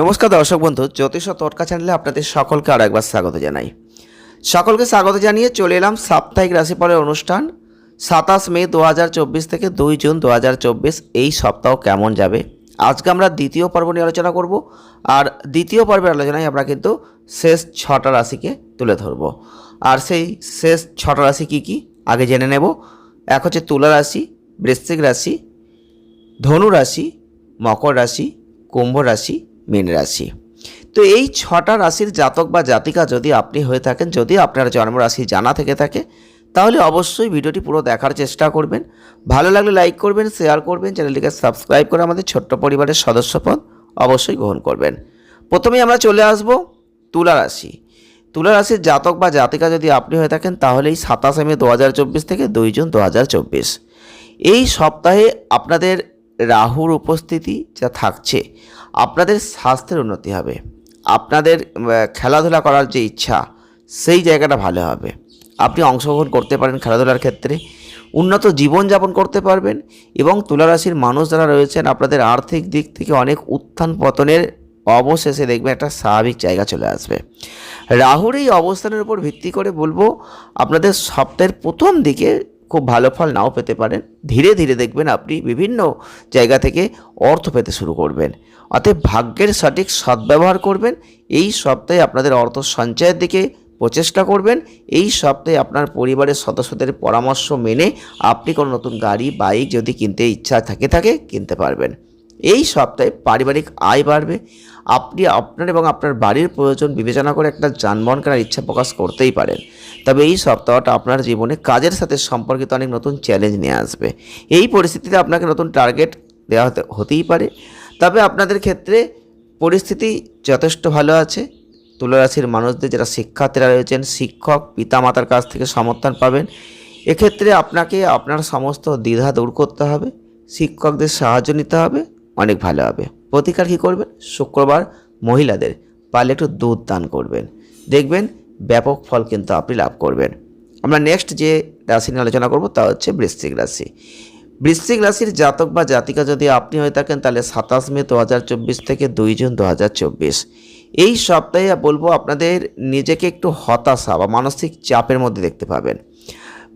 নমস্কার দর্শক বন্ধু, জ্যোতিষ ও তটকা চ্যানেলে আপনাদের সকলকে আর একবার স্বাগত জানাই। সকলকে স্বাগত জানিয়ে চলে এলাম সাপ্তাহিক রাশিফলের অনুষ্ঠান। সাতাশ মে দু হাজার চব্বিশ থেকে দুই জুন দু হাজার চব্বিশ, এই সপ্তাহ কেমন যাবে? আজকে আমরা দ্বিতীয় পর্ব নিয়ে আলোচনা করব। আর দ্বিতীয় পর্বের আলোচনায় আমরা কিন্তু শেষ ছটা রাশিকে তুলে ধরব। আর সেই শেষ ছটা রাশি কি কি? আগে জেনে নেব। এক হচ্ছে তুলা রাশি, বৃশ্চিক রাশি, ধনু রাশি, মকর রাশি, কুম্ভ রাশি মীন রাশি। তো এই ছটা রাশির জাতক বা জাতিকা যদি আপনি হয়ে থাকেন, যদি আপনার জন্মরাশি জানা থেকে থাকে, তাহলে অবশ্যই ভিডিওটি পুরো দেখার চেষ্টা করবেন। ভালো লাগলে লাইক করবেন শেয়ার করবেন, চ্যানেলটিকে সাবস্ক্রাইব করে আমাদের ছোট্ট পরিবারের সদস্যপদ অবশ্যই গ্রহণ করবেন। প্রথমেই আমরা চলে আসব তুলা রাশি। তুলা রাশির জাতক বা জাতিকা যদি আপনি হয়ে থাকেন, তাহলে এই সাতাশে মে দু হাজার চব্বিশ থেকে দুই জুন দু হাজার চব্বিশ। এই সপ্তাহে আপনাদের রাহুর উপস্থিতি যা থাকছে, আপনাদের স্বাস্থ্যের উন্নতি হবে। আপনাদের খেলাধুলা করার যে ইচ্ছা, সেই জায়গাটা ভালো হবে। আপনি অংশগ্রহণ করতে পারেন খেলাধুলার ক্ষেত্রে, উন্নত জীবনযাপন করতে পারবেন এবং তুলারাশির মানুষ যারা রয়েছেন, আপনাদের আর্থিক দিক থেকে অনেক উত্থান পতনের অবশেষে দেখবেন একটা স্বাভাবিক জায়গা চলে আসবে। রাহুর এই অবস্থানের উপর ভিত্তি করে বলব, আপনাদের সপ্তাহের প্রথম দিকে খুব ভালো ফল নাও পেতে পারেন। ধীরে ধীরে দেখবেন আপনি বিভিন্ন জায়গা থেকে অর্থ পেতে শুরু করবেন। অতএব ভাগ্যের সঠিক সদ্ব্যবহার করবেন। এই সপ্তাহে আপনাদের অর্থ সঞ্চয়ের দিকে প্রচেষ্টা করবেন। এই সপ্তাহে আপনার পরিবারের সদস্যদের পরামর্শ মেনে আপনি কোনো নতুন গাড়ি, বাইক যদি কিনতে ইচ্ছা থাকে থাকে কিনতে পারবেন। এই সপ্তাহে পারিবারিক আয় বাড়বে। আপনি আপনার এবং আপনার বাড়ির প্রয়োজন বিবেচনা করে একটা যানবাহন কেনার ইচ্ছা প্রকাশ করতেই পারেন। তবে এই সপ্তাহটা আপনার জীবনে কাজের সাথে সম্পর্কিত অনেক নতুন চ্যালেঞ্জ নিয়ে আসবে। এই পরিস্থিতিতে আপনাকে নতুন টার্গেট দেওয়া হতে, হতেই পারে। তবে আপনাদের ক্ষেত্রে পরিস্থিতি যথেষ্ট ভালো আছে। তুলারাশির মানুষদের যারা শিক্ষার্থীরা রয়েছেন, শিক্ষক, পিতামাতার কাছ থেকে সমর্থন পাবেন। এক্ষেত্রে আপনাকে আপনার সমস্ত দ্বিধা দূর করতে হবে। শিক্ষকদের সাহায্য নিতে হবে। অনেক ভালো হবে। প্রতিকার কী করবেন? শুক্রবার মহিলাদের পারলে একটু দুধ দান করবেন। দেখবেন ব্যাপক ফল কিন্তু আপনি লাভ করবেন। আমরা নেক্সট যে রাশি নিয়ে আলোচনা করব তা হচ্ছে বৃশ্চিক রাশি। বৃশ্চিক রাশির জাতক বা জাতিকা যদি আপনি হয়ে থাকেন, তাহলে সাতাশ মে দু হাজার চব্বিশ থেকে দুই জুন দু হাজার চব্বিশ। এই সপ্তাহে বলব আপনাদের নিজেকে একটু হতাশা বা মানসিক চাপের মধ্যে দেখতে পাবেন।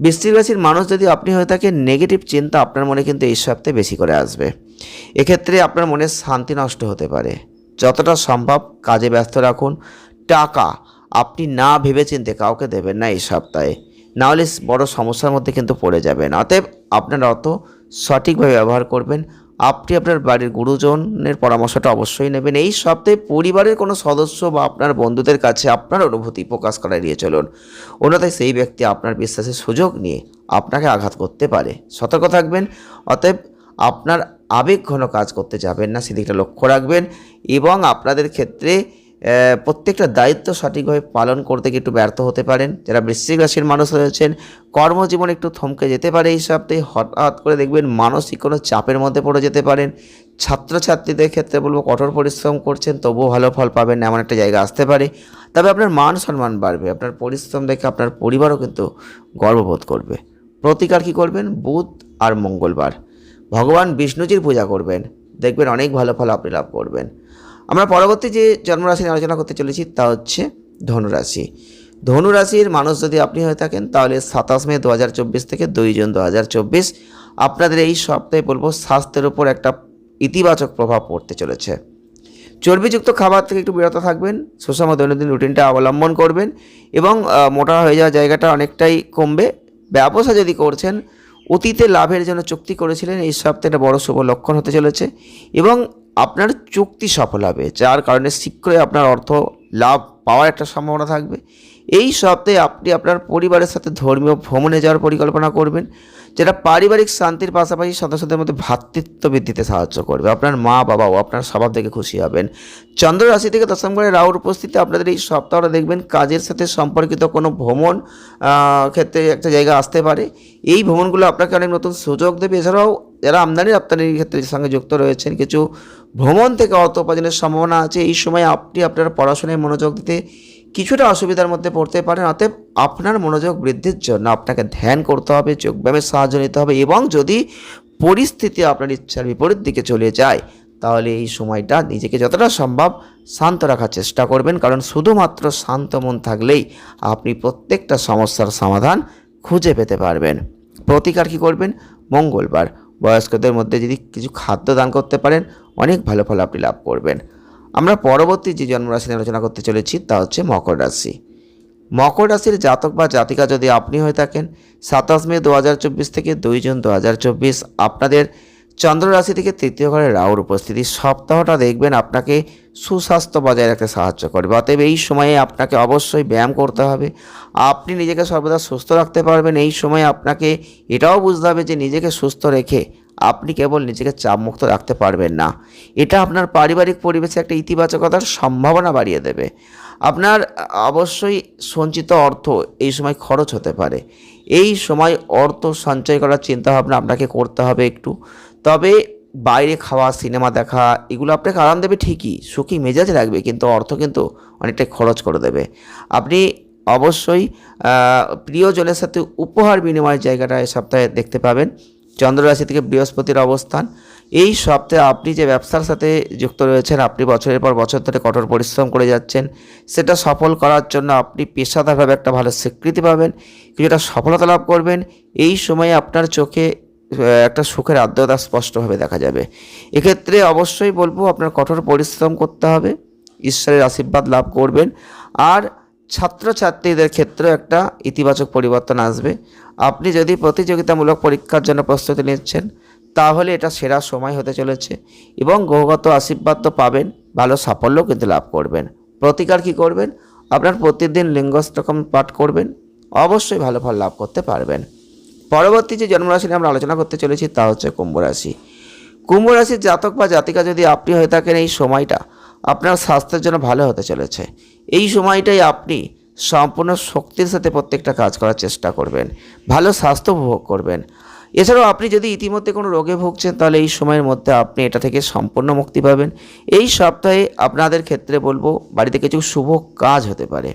বৃশ্চিক রাশির মানুষ যদি আপনি হয়ে থাকেন নেগেটিভ চিন্তা আপনার মনে কিন্তু এই সপ্তাহে বেশি করে আসবে। এক্ষেত্রে আপনার মনে শান্তি নষ্ট হতে পারে। যতটা সম্ভব কাজে ব্যস্ত রাখুন। টাকা আপনি না ভেবেচিন্তে কাউকে দেবেন না এই সপ্তাহে। নাহলে বড় সমস্যার মধ্যে কিন্তু পড়ে যাবেন। অতএব আপনার অর্থ সঠিকভাবে ব্যবহার করবেন। আপনি আপনার বাড়ির গুরুজনের পরামর্শটা অবশ্যই নেবেন। এই সপ্তাহে পরিবারের কোনো সদস্য বা আপনার বন্ধুদের কাছে আপনার অনুভূতি প্রকাশ করা এড়িয়ে চলুন। অন্যথায় সেই ব্যক্তি আপনার বিশ্বাসের সুযোগ নিয়ে আপনাকে আঘাত করতে পারে। সতর্ক থাকবেন। অতএব আপনার আবেগ ঘন কাজ করতে যাবেন না, সেদিকটা লক্ষ্য রাখবেন এবং আপনাদের ক্ষেত্রে প্রত্যেকটা দায়িত্ব সঠিকভাবে পালন করতে গিয়ে একটু ব্যর্থ হতে পারেন। যারা বৃশ্চিক রাশির মানুষ রয়েছেন, কর্মজীবন একটু থমকে যেতে পারে এই সপ্তাহে। হঠাৎ করে দেখবেন মানসিক কোনো চাপের মধ্যে পড়ে যেতে পারেন। ছাত্রছাত্রীদের ক্ষেত্রে বলব, কঠোর পরিশ্রম করছেন, তবুও ভালো ফল পাবেন এমন একটা জায়গা আসতে পারে। তবে আপনার মান সম্মান বাড়বে, আপনার পরিশ্রম দেখে আপনার পরিবারও কিন্তু গর্ববোধ করবে। প্রতিকার কী করবেন? বুধ আর মঙ্গলবার। ভগবান বিষ্ণুজির পূজা করবেন, দেখবেন অনেক ভালো ফল আপনি লাভ করবেন। আমরা পরবর্তী যে জন্মরাশি নিয়ে আলোচনা করতে চলেছি তা হচ্ছে ধনুরাশি। ধনুরাশির মানুষ যদি আপনি হয়ে থাকেন, তাহলে সাতাশ মে দু হাজার চব্বিশ থেকে দুই জুন দু হাজার চব্বিশ আপনাদের এই সপ্তাহে বলব স্বাস্থ্যের উপর একটা ইতিবাচক প্রভাব পড়তে চলেছে। চর্বিযুক্ত খাবার থেকে একটু বিরত থাকবেন, সুষম দৈনন্দিন রুটিনটা অবলম্বন করবেন এবং মোটা হয়ে যাওয়া জায়গাটা অনেকটাই কমবে। ব্যবসা যদি করছেন অতীতে লাভের জন্য চুক্তি করেছিলেন, এই সপ্তাহে একটা বড় শুভ লক্ষণ হতে চলেছে এবং আপনার চুক্তি সফল হবে, যার কারণে শীঘ্রই আপনার অর্থ লাভ পাওয়ার একটা সম্ভাবনা থাকবে। এই সপ্তাহে আপনি আপনার পরিবারের সাথে ধর্মীয় ভ্রমণে যাওয়ার পরিকল্পনা করবেন, যেটা পারিবারিক শান্তির পাশাপাশি সদস্যদের মধ্যে ভ্রাতৃত্ব বৃদ্ধিতে সাহায্য করবে। আপনার মা বাবাও আপনার স্বভাব থেকে খুশি হবেন। চন্দ্র রাশি থেকে দশম ঘরে রাহুর উপস্থিতি আপনাদের এই সপ্তাহটা দেখবেন, কাজের সাথে সম্পর্কিত কোনো ভ্রমণ ক্ষেত্রে একটা জায়গা আসতে পারে। এই ভ্রমণগুলো আপনাকে অনেক নতুন সুযোগ দেবে। এছাড়াও যারা আমদানি রপ্তানির ক্ষেত্রে সঙ্গে যুক্ত রয়েছেন, কিছু ভ্রমণ থেকে অর্থ উপার্জনের সম্ভাবনা আছে। এই সময় আপনি আপনার পড়াশোনায় মনোযোগ দিতে কিছুটা অসুবিধার মধ্যে পড়তে পারেন, অতএব আপনার মনোযোগ বৃদ্ধির জন্য আপনাকে ধ্যান করতে হবে যোগব্যায়ামের সাহায্য নিতে হবে এবং যদি পরিস্থিতি আপনার ইচ্ছার বিপরীত দিকে চলে যায়, তাহলে এই সময়টা নিজেকে যতটা সম্ভব শান্ত রাখার চেষ্টা করবেন। কারণ শুধুমাত্র শান্ত মন থাকলেই আপনি প্রত্যেকটা সমস্যার সমাধান খুঁজে পেতে পারবেন। প্রতিকার কী করবেন? মঙ্গলবার। বয়স্কদের মধ্যে যদি কিছু খাদ্য দান করতে পারেন, অনেক ভালো ফল আপনি লাভ করবেন। আমরা পরবর্তী যে জন্মরাশি নিয়ে আলোচনা করতে চলেছি তা হচ্ছে মকর রাশি। মকর রাশির জাতক বা জাতিকা যদি আপনি হয়ে থাকেন, সাতাশ মে দু হাজার চব্বিশ থেকে দুই জুন দু হাজার চব্বিশ আপনাদের চন্দ্র রাশি থেকে তৃতীয় ঘরে রাহুর উপস্থিতি। সপ্তাহটা দেখবেন আপনাকে সুস্বাস্থ্য বজায় রাখতে সাহায্য করবে। অতএব এই সময়ে আপনাকে অবশ্যই ব্যায়াম করতে হবে। আপনি নিজেকে সর্বদা সুস্থ রাখতে পারবেন। এই সময়ে আপনাকে এটাও বুঝতে হবে যে নিজেকে সুস্থ রেখে আপনি কেবল নিজেকে চাপমুক্ত রাখতে পারবেন না। এটা আপনার পারিবারিক পরিবেশে একটা ইতিবাচকতার সম্ভাবনা বাড়িয়ে দেবে। আপনার অবশ্যই সঞ্চিত অর্থ এই সময় খরচ হতে পারে। এই সময় অর্থ সঞ্চয় করার চিন্তাভাবনা আপনাকে করতে হবে একটু। তবে বাইরে খাওয়া, সিনেমা দেখা, এগুলো আপনাকে আরাম দেবে ঠিকই, সুখী মেজাজ রাখবে, কিন্তু অর্থ কিন্তু অনেকটাই খরচ করে দেবে। আপনি অবশ্যই প্রিয়জনের সাথে উপহার বিনিময়ের জায়গাটা এই সপ্তাহে দেখতে পাবেন। চন্দ্র রাশি থেকে বৃহস্পতির অবস্থান। এই সপ্তাহে আপনি যে ব্যবসার সাথে যুক্ত রয়েছেন, আপনি বছরের পর বছর ধরে কঠোর পরিশ্রম করে যাচ্ছেন, সেটা সফল করার জন্য আপনি পেশাদারভাবে একটা ভালো স্বীকৃতি পাবেন, কিছুটা সফলতা লাভ করবেন। এই সময়ে আপনার চোখে একটা সুখের আর্দ্রতা স্পষ্টভাবে দেখা যাবে। এক্ষেত্রে অবশ্যই বলব, আপনার কঠোর পরিশ্রম করতে হবে, ঈশ্বরের আশীর্বাদ লাভ করবেন। আর ছাত্রছাত্রীদের ক্ষেত্রেও একটা ইতিবাচক পরিবর্তন আসবে। আপনি যদি প্রতিযোগিতামূলক পরীক্ষার জন্য প্রস্তুতি নিচ্ছেন, তাহলে এটা সেরা সময় হতে চলেছে এবং গ্রহগত আশীর্বাদ তো পাবেন, ভালো সাফল্য কিন্তু লাভ করবেন। প্রতিকার কি করবেন? আপনার প্রতিদিন লিঙ্গস্তকম পাঠ করবেন, অবশ্যই ভালো ফল লাভ করতে পারবেন। পরবর্তী যে জন্মরাশি নিয়ে আমরা আলোচনা করতে চলেছি, তা হচ্ছে কুম্ভ রাশি। জাতক বা জাতিকা যদি আপনি হয়ে থাকেন, এই সময়টা আপনার স্বাস্থ্যের জন্য ভালো হতে চলেছে। এই সময়টাই আপনি সম্পূর্ণ শক্তির সাথে প্রত্যেকটা কাজ করার চেষ্টা করবেন। ভালো স্বাস্থ্য উপভোগ করবেন। এছাড়াও আপনি যদি ইতিমধ্যে কোনো রোগে ভুগছেন, তাহলে এই সময়ের মধ্যে আপনি এটা থেকে সম্পূর্ণ মুক্তি পাবেন। এই সপ্তাহে আপনাদের ক্ষেত্রে বলব, বাড়িতে কিছু শুভ কাজ হতে পারে।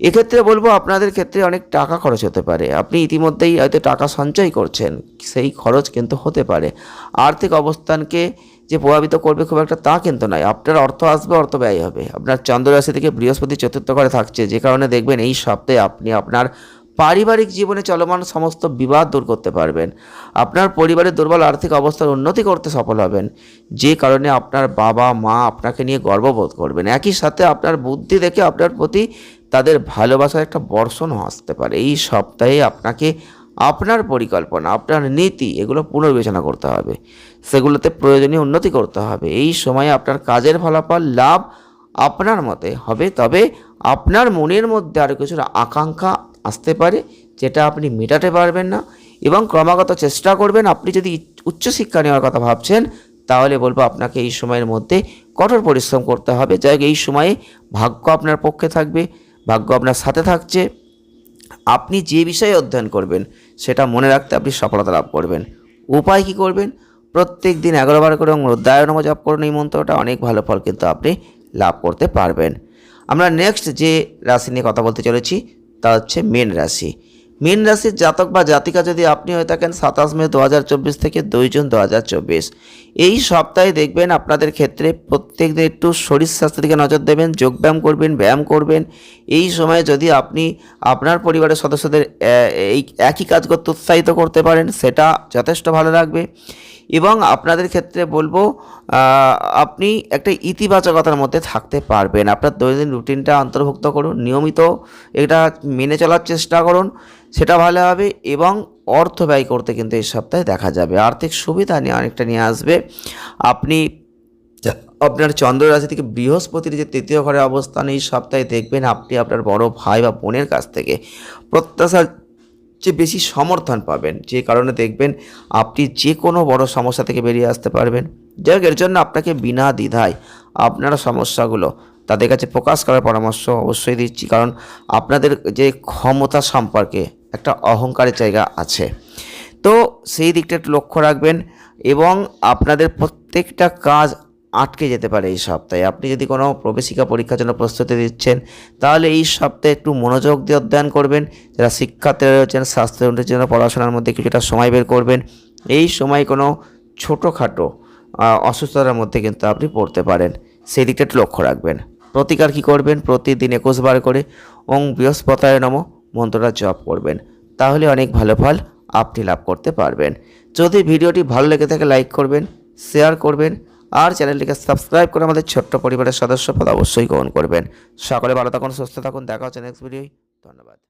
এক্ষেত্রে বলব আপনাদের ক্ষেত্রে অনেক টাকা খরচ হতে পারে। আপনি ইতিমধ্যেই হয়তো টাকা সঞ্চয় করছেন, সেই খরচ কিন্তু হতে পারে। আর্থিক অবস্থানকে যে প্রভাবিত করবে খুব একটা তা কিন্তু নয়। আপনার অর্থ আসবে, অর্থ ব্যয় হবে। আপনার চন্দ্ররাশি থেকে বৃহস্পতি চতুর্থ ঘরে থাকছে। যে কারণে দেখবেন এই সপ্তাহে আপনি আপনার পারিবারিক জীবনে চলমান সমস্ত বিবাদ দূর করতে পারবেন। আপনার পরিবারের দুর্বল আর্থিক অবস্থার উন্নতি করতে সফল হবেন। যে কারণে আপনার বাবা, মা আপনাকে নিয়ে গর্ববোধ করবেন। একই সাথে আপনার বুদ্ধি দেখে আপনার প্রতি তাদের ভালোবাসার একটা বর্ষণও আসতে পারে। এই সপ্তাহে আপনাকে আপনার পরিকল্পনা, আপনার নীতি এগুলো পুনর্বিবেচনা করতে হবে। সেগুলোতে প্রয়োজনীয় উন্নতি করতে হবে। এই সময়ে আপনার কাজের ফলাফল, লাভ আপনার মতে হবে। তবে আপনার মনের মধ্যে আরও কিছুর আকাঙ্ক্ষা আসতে পারে, যেটা আপনি মেটাতে পারবেন না। এবং ক্রমাগত চেষ্টা করবেন, আপনি যদি উচ্চশিক্ষা নেওয়ার কথা ভাবছেন, তাহলে বলব আপনাকে এই সময়ের মধ্যে কঠোর পরিশ্রম করতে হবে। যাই এই সময়ে ভাগ্য আপনার পক্ষে থাকবে, ভাগ্য আপনার সাথে থাকছে। আপনি যে বিষয়ে অধ্যয়ন করবেন, সেটা মনে রাখতে আপনি সফলতা লাভ করবেন। উপায় কি করবেন? প্রত্যেক দিন এগারো বার করে নম জপ করুন, এই মন্ত্রটা অনেক ভালো ফল কিন্তু আপনি লাভ করতে পারবেন। আমরা নেক্সট যে রাশি নিয়ে কথা বলতে চলেছি তা হচ্ছে মেন রাশি। মীন রাশির জাতক বা জাতিকা যদি আপনি হয়ে থাকেন সাতাশ মে দু হাজার চব্বিশ থেকে দুই জুন দু হাজার চব্বিশ। এই সপ্তাহে দেখবেন আপনাদের ক্ষেত্রে প্রত্যেক দিন একটু শরীর স্বাস্থ্যের দিকে নজর দেবেন, যোগব্যায়াম করবেন, ব্যায়াম করবেন। এই সময়ে যদি আপনি আপনার পরিবারের সদস্যদের এই একই কাজ করতে উৎসাহিত করতে পারেন, সেটা যথেষ্ট ভালো লাগবে। এবং আপনাদের ক্ষেত্রে বলব আপনি একটা ইতিবাচকতার মধ্যে থাকতে পারবেন। আপনার দৈনন্দিন রুটিনটা অন্তর্ভুক্ত করুন নিয়মিত এটা মেনে চলার চেষ্টা করুন সেটা ভালো হবে এবং অর্থ ব্যয় করতে কিন্তু এই সপ্তাহে দেখা যাবে। আর্থিক সুবিধা নিয়ে অনেকটা নিয়ে আসবে। আপনি আপনার চন্দ্র রাশি থেকে বৃহস্পতির যে তৃতীয় ঘরে অবস্থান এই সপ্তাহে দেখবেন আপনি আপনার বড় ভাই বা বোনের কাছ থেকে প্রত্যাশার যে বেশি সমর্থন পাবেন। যে কারণে দেখবেন আপনি যে কোনো বড় সমস্যা থেকে বেরিয়ে আসতে পারবেন। যাই হোক, এর জন্য আপনাকে বিনা দ্বিধায় আপনার সমস্যাগুলো তাদের কাছে প্রকাশ করার পরামর্শ অবশ্যই দিচ্ছি। কারণ আপনাদের যে ক্ষমতা সম্পর্কে একটা অহংকারের জায়গা আছে। তো সেই দিকটা একটু লক্ষ্য রাখবেন এবং আপনাদের প্রত্যেকটা কাজ আটকে যেতে পারে এই সপ্তাহে। আপনি যদি কোনো প্রবেশিকা পরীক্ষার জন্য প্রস্তুতি দিচ্ছেন তাহলে এই সপ্তাহে একটু মনোযোগ দিয়ে অধ্যয়ন করবেন। যারা শিক্ষার্থীরা রয়েছেন স্বাস্থ্য উন্নতির জন্য পড়াশোনার মধ্যে কিছুটা সময় বের করবেন। এই সময় কোনো ছোটোখাটো অসুস্থতার মধ্যে কিন্তু আপনি পড়তে পারেন। সেই দিকটা একটু লক্ষ্য রাখবেন। প্রতিকার কি করবেন? প্রতিদিন একুশ বার করে ওং বৃহস্পতায় নম মন্ত্রটা জপ করবেন। তাহলে অনেক ভালো ফল আপনি লাভ করতে পারবেন। যদি ভিডিওটি ভালো লেগে থাকে, লাইক করবেন, শেয়ার করবেন। আর চ্যানেলটিকে সাবস্ক্রাইব করে আমাদের ছোট্ট পরিবারের সদস্য পদ অবশ্যই গ্রহণ করবেন। সকলে ভালো থাকুন, সুস্থ থাকুন, দেখা হচ্ছে নেক্সট ভিডিওই ধন্যবাদ।